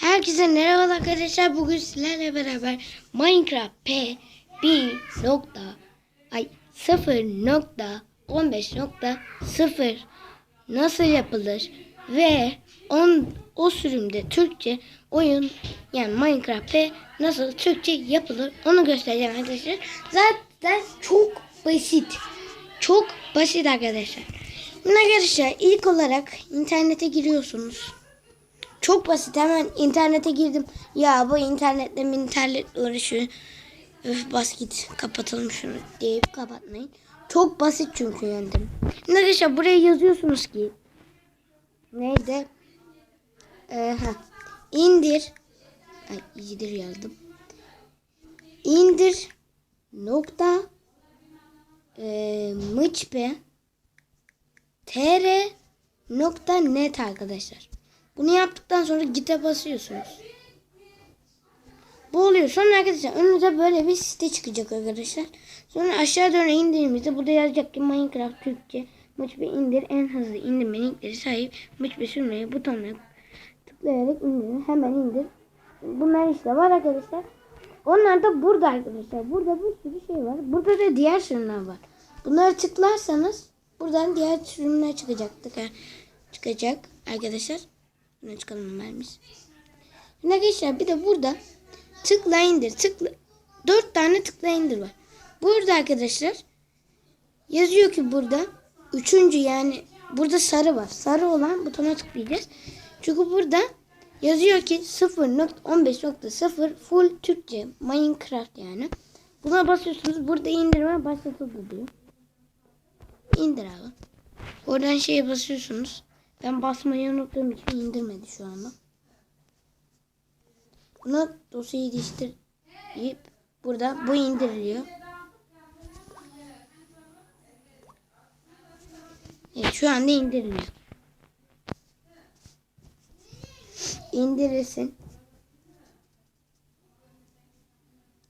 Herkese merhaba arkadaşlar. Bugün sizlerle beraber Minecraft P 1 nokta ay 0 nokta 15 nokta 0 nasıl yapılır ve on, o sürümde Türkçe oyun yani Minecraft P nasıl Türkçe yapılır onu göstereceğim arkadaşlar. Zaten çok basit. Çok basit arkadaşlar. Şimdi arkadaşlar ilk olarak internete giriyorsunuz. Çok basit hemen internete girdim. Ya bu internetle internetle uğraşıyor. Öf bas git kapatalım şunu deyip kapatmayın. Çok basit çünkü yöntem. Arkadaşlar buraya yazıyorsunuz ki neydi? Ee. İndir. Ay iyidir yazdım. İndir nokta e, mıçbe tr nokta net arkadaşlar. Bunu yaptıktan sonra git'e basıyorsunuz. Bu oluyor. Sonra arkadaşlar önünüze böyle bir site çıkacak arkadaşlar. Sonra aşağı doğru indiğimizde burada yazacak ki Minecraft Türkçe Mıçbe indir en hızlı indirme linkleri sahip Mıçbe sürmeye butonuna tıklayarak indirin. Hemen indir. Bunlar işte var arkadaşlar. Onlar da burada arkadaşlar. Burada bir sürü şey var. Burada da diğer sürümler var. Bunları tıklarsanız buradan diğer sürümler çıkacak. Tıkar, çıkacak arkadaşlar. Buna çıkalım vermiş. Arkadaşlar bir de burada tıkla indir. Tıkla. Dört tane tıkla indir var. Burada arkadaşlar yazıyor ki burada üçüncü yani burada sarı var. Sarı olan butona tıklayacağız. Çünkü burada yazıyor ki 0.15.0 full Türkçe Minecraft yani. Buna basıyorsunuz. Burada indirme başlatıldı diyor. İndir abi. Oradan şeye basıyorsunuz. Ben basmayı unuttuğum için indirmedi şu anda. Buna dosyayı değiştirip burada bu indiriliyor. Evet şu anda indiriliyor. İndirilsin.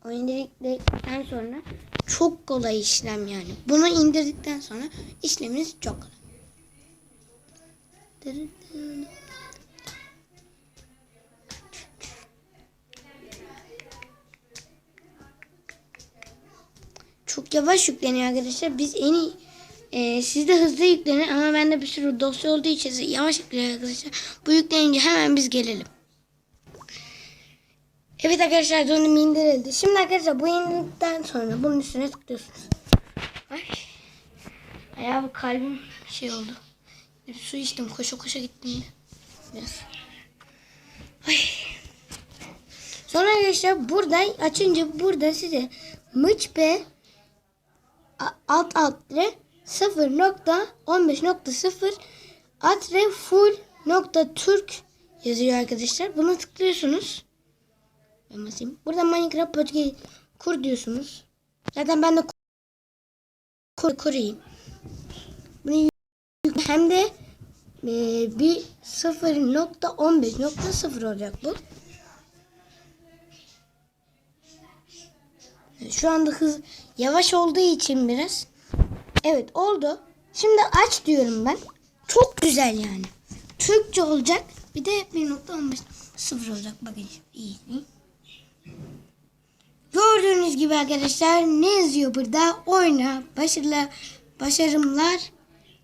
O indirdikten sonra çok kolay işlem yani. Bunu indirdikten sonra işleminiz çok kolay. Çok yavaş yükleniyor arkadaşlar. Biz en iyi e, siz de hızlı yüklenin ama bende bir sürü dosya olduğu için yavaş yükleniyor arkadaşlar. Bu yüklenince hemen biz gelelim. Evet arkadaşlar donum indirildi. Şimdi arkadaşlar bu indirildikten sonra bunun üstüne tıklıyorsunuz. Ay. Ayağı kalbim şey oldu. Su içtim koşa koşa gittim. Biraz. Ay. Sonra arkadaşlar burada açınca burada size mıçbe alt altre 0.15.0 atre full nokta Türk yazıyor arkadaşlar. Buna tıklıyorsunuz. Ben basayım. Burada Minecraft bölgeyi kur diyorsunuz. Zaten ben de kur, kurayım. Hem de e, bir 0.15.0 olacak bu. Şu anda hız yavaş olduğu için biraz. Evet oldu. Şimdi aç diyorum ben. Çok güzel yani. Türkçe olacak. Bir de 1.15.0 olacak. Bakın iyi. iyi. Gördüğünüz gibi arkadaşlar ne yazıyor burada? Oyna, başarılı, başarımlar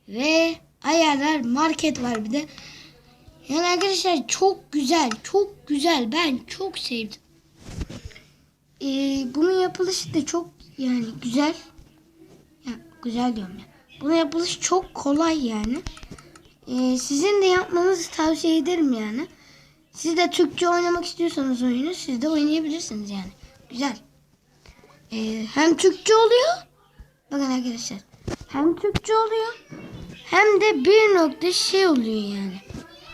ve ayarlar, market var bir de. Yani arkadaşlar çok güzel, çok güzel. Ben çok sevdim. Ee, bunun yapılışı da çok yani güzel. Ya, güzel diyorum ya. Bunun yapılışı çok kolay yani. Ee, sizin de yapmanızı tavsiye ederim yani. Siz de Türkçe oynamak istiyorsanız oyunu siz de oynayabilirsiniz yani. Güzel. Ee, hem Türkçe oluyor. Bakın arkadaşlar. Hem Türkçe oluyor. Hem de bir nokta şey oluyor yani.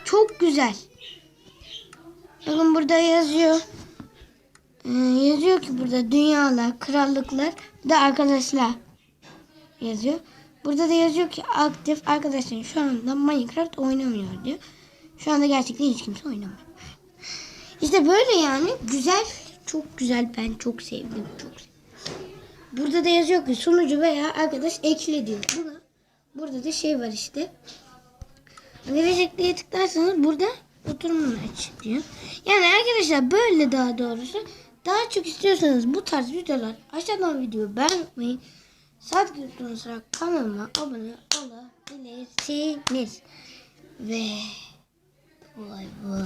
Çok güzel. Bakın burada yazıyor. Ee, yazıyor ki burada dünyalar, krallıklar bir de arkadaşlar yazıyor. Burada da yazıyor ki aktif arkadaşlar şu anda Minecraft oynamıyor diyor. Şu anda gerçekten hiç kimse oynamıyor. İşte böyle yani güzel, çok güzel ben çok sevdim, çok sevdim. Burada da yazıyor ki sunucu veya arkadaş ekle diyor. Buna, burada da şey var işte. Gelecek diye tıklarsanız burada oturumunu açıklıyor. Yani arkadaşlar böyle daha doğrusu daha çok istiyorsanız bu tarz videolar aşağıdan videoyu beğenmeyi sabit sıra kanalıma abone olabilirsiniz. Ve vay vay.